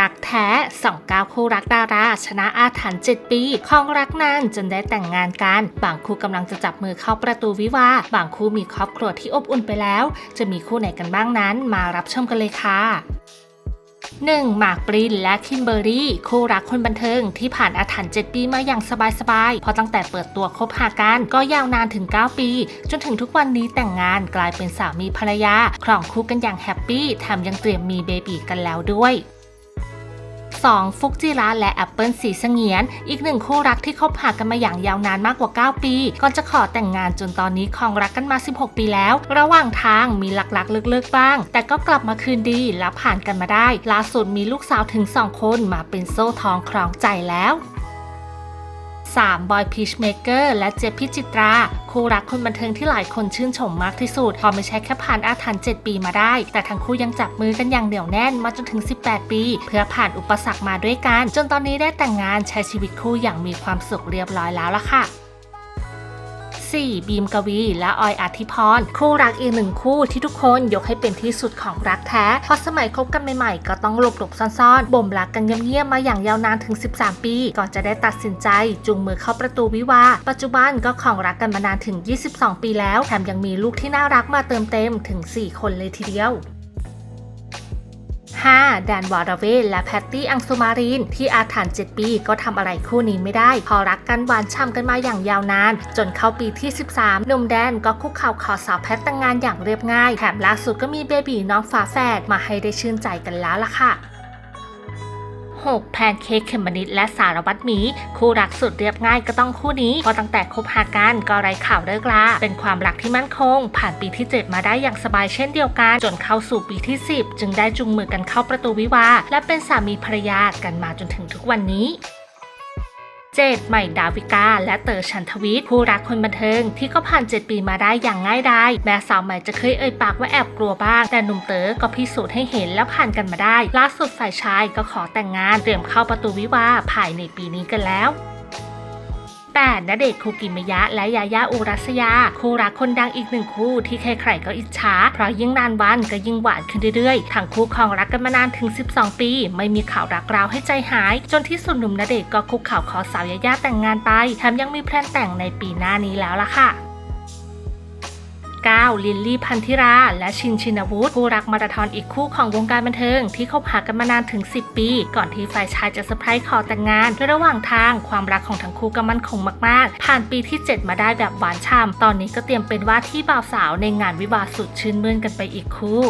รักแท้สองก้าวคู่รักดารา ชนะอาถรรพ์7ปีคองรักนานจนได้แต่งงานกัน บางคู่กำลังจะจับมือเข้าประตูวิวาบางคู่มีครอบครัวที่อบอุ่นไปแล้ว จะมีคู่ไหนกันบ้างนั้น มารับชมกันเลยค่ะ 1. หมากปรินและคิมเบอร์รี่ คู่รักคนบันเทิงที่ผ่านอาถรรพ์7ปีมาอย่างสบายๆ เพราะตั้งแต่เปิดตัวคบหากันก็ยาวนานถึง 9 ปี จนถึงทุกวันนี้แต่งงานกลายเป็นสามีภรรยา ครองคู่กันอย่างแฮปปี้แถมยังเตรียมมีเบบีกันแล้วด้วย 2. ฟุกจิระและแอปเปิลสีเสงียน อีกหนึ่งคู่รักที่คบหากันมาอย่างยาวนานมากกว่า 9 ปี ก่อนจะขอแต่งงานจนตอนนี้ครองรักกันมา 16 ปีแล้ว ระหว่างทางมีหลักๆเลิกๆบ้าง แต่ก็กลับมาคืนดีและผ่านกันมาได้ ล่าสุดมีลูกสาวถึง 2 คนมาเป็นโซ่ทองครองใจแล้ว 3. บอยพีชเมเกอร์และเจฟพิจิตรา คู่รักคนบันเทิงที่หลายคนชื่นชมมากที่สุดพอไม่ใช่แค่ผ่านอาถรรพ์7ปีมาได้ แต่ทั้งคู่ยังจับมือกันอย่างเหนียวแน่นมาจนถึง 18 ปี เพื่อผ่านอุปสรรคมาด้วยกัน จนตอนนี้ได้แต่งงานใช้ชีวิตคู่อย่างมีความสุขเรียบร้อยแล้วล่ะค่ะ 4. บีมกวี และออยอาทิพร คู่รักอีกหนึ่งคู่ที่ทุกคนยกให้เป็นที่สุดของรักแท้ เพราะสมัยคบกันใหม่ๆ ก็ต้องหลบๆซ่อนๆ บ่มรักกันเงียบๆมาอย่างยาวนานถึง 13 ปี ก่อนจะได้ตัดสินใจจูงมือเข้าประตูวิวา ปัจจุบันก็ของรักกันมานานถึง 22 ปีแล้ว แถมยังมีลูกที่น่ารักมาเติมเต็มถึง 4 คนเลยทีเดียว 5. แดนวอร์เวและแพตตี้อังสุมาริน ที่อาถรรพ์7 ปีก็ทำอะไรคู่นี้ไม่ได้ พอรักกันหวานช่ำกันมาอย่างยาวนาน จนเข้าปีที่ 13หนุ่มแดนก็คุกเข่าขอสาวแพทแต่งงานอย่างเรียบง่าย แถมล่าสุดก็มีเบบีน้องฝาแฝดมาให้ได้ชื่นใจกันแล้วล่ะค่ะ 6. แพนเค้กเขมมนิดและสารวัตรหมี คู่รักสุดเรียบง่ายก็ต้องคู่นี้เพราะตั้งแต่คบหากันก็ไร้ข่าวเลิกลาเป็นความรักที่มั่นคง ผ่านปีที่ 7 มาได้อย่างสบายเช่นเดียวกัน จนเข้าสู่ปีที่ 10 จึงได้จูงมือกันเข้าประตูวิวาและเป็นสามีภรรยากันมาจนถึงทุกวันนี้ 7. ใหม่ดาวิกา และเต๋อชันทวิทย์ผู้รักคนบันเทิงที่ก็ผ่าน 7 ปีมาได้อย่างง่ายดายแม้สาวใหม่จะเคยเอ่ยปากว่าแอบกลัวบ้าง แต่หนุ่มเต๋อก็พิสูจน์ให้เห็นและผ่านกันมาได้ ล่าสุดฝ่ายชายก็ขอแต่งงานเตรียมเข้าประตูวิวาภายในปีนี้กันแล้ว 8. ณเดชน์คูกิมิยะ และยายาอุรัสยา คู่รักคนดังอีกหนึ่งคู่ที่ใครๆก็อิจฉา เพราะยิ่งนานวันก็ยิ่งหวานขึ้นเรื่อยๆ ทั้งคู่ครองรักกันมานานถึง 12 ปี ไม่มีข่าวรักราวให้ใจหาย จนที่สุดหนุ่มณเดชน์ก็คุกเข่าขอสาวยายาแต่งงานไปแถมยังมีแพลนแต่งในปีหน้านี้แล้วล่ะค่ะ 9. ลินลี่พันธิรา และชินชินวุฒิคู่รักมาราธอนอีกคู่ของวงการบันเทิง ที่คบหากันมานานถึง 10 ปี ก่อนที่ฝ่ายชายจะเซอร์ไพรส์ขอแต่งงานโดยระหว่างทางความรักของทั้งคู่ก็มั่นคงมากๆ ผ่านปีที่ 7 มาได้แบบหวานฉ่ำตอนนี้ก็เตรียมเป็นว่าที่บ่าวสาวในงานวิวาสุดชื่นมื่นกันไปอีกคู่